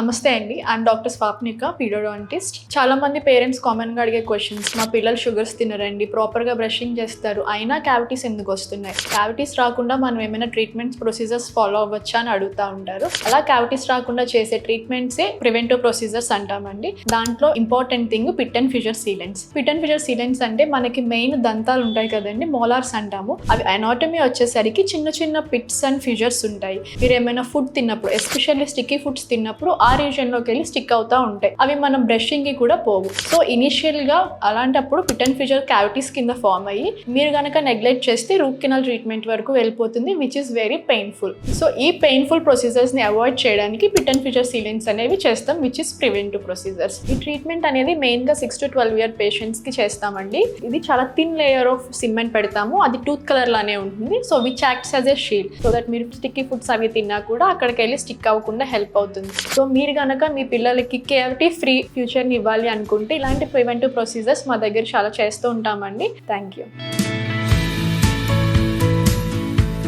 నమస్తే అండి. I'm doctor Swapnika పీడోడాంటిస్ట్ చాలా మంది పేరెంట్స్ కామన్గా అడిగే క్వశ్చన్స్ మా పిల్లలు షుగర్స్ తినరండి ప్రాపర్గా బ్రషింగ్ చేస్తారు అయినా క్యావిటీస్ ఎందుకు వస్తున్నాయి? క్యావిటీస్ రాకుండా మనం ఏమైనా ట్రీట్మెంట్స్ ప్రొసీజర్స్ ఫాలో అవ్వచ్చా అని అడుగుతా ఉంటారు. అలా క్యావిటీస్ రాకుండా చేసే ట్రీట్మెంట్సే ప్రివెంటివ్ ప్రొసీజర్స్ అంటామండి. దాంట్లో important thing pit and fissure sealants pit and fissure sealants అంటే మనకి మెయిన్ దంతాలు ఉంటాయి కదండి మోలార్స్ అంటాము. అవి అనాటమీ వచ్చేసరికి చిన్న చిన్న పిట్స్ అండ్ ఫ్యూచర్స్ ఉంటాయి. మీరు ఏమైనా ఫుడ్ తిన్నప్పుడు ఎస్పెషల్లీ స్టిక్కీ ఫుడ్స్ తిన్నప్పుడు ఆ ఆ లోకి వెళ్ళి స్టిక్ అవుతూ ఉంటాయి. అవి మనం బ్రషింగ్కి కూడా పోవు. సో ఇనిషియల్గా అలాంటప్పుడు పిట్ అండ్ ఫిజర్ క్యావిటీస్ కింద ఫామ్ అయ్యి మీరు కనుక నెగ్లెక్ట్ చేస్తే రూట్ కెనాల్ ట్రీట్మెంట్ వరకు వెళ్ళిపోతుంది which is very painful so ఈ పెయిన్ఫుల్ ప్రొసీజర్స్ని అవాయిడ్ చేయడానికి పిట్ అండ్ ఫిజర్ సీలింగ్స్ అనేవి చేస్తాం విచ్ ఇస్ ప్రివెంటివ్ ప్రొసీజర్స్ ఈ ట్రీట్మెంట్ అనేది మెయిన్గా సిక్స్ టు ట్వెల్వ్ ఇయర్ పేషెంట్స్కి చేస్తామండి. ఇది చాలా థిన్ లేయర్ ఆఫ్ సిమెంట్ పెడతాము. అది టూత్ కలర్లోనే ఉంటుంది. So which acts as a shield so that మీరు స్టిక్కీ ఫుడ్స్ అవి తిన్నా కూడా అక్కడికి వెళ్ళి స్టిక్ అవ్వకుండా హెల్ప్ అవుతుంది. సో మీరు కనుక మీ పిల్లలకి కేవిటీ ఫ్రీ ఫ్యూచర్ని ఇవ్వాలి అనుకుంటే ఇలాంటి ప్రివెంటివ్ ప్రొసీజర్స్ మా దగ్గర చాలా చేస్తూ ఉంటామండి. Thank you.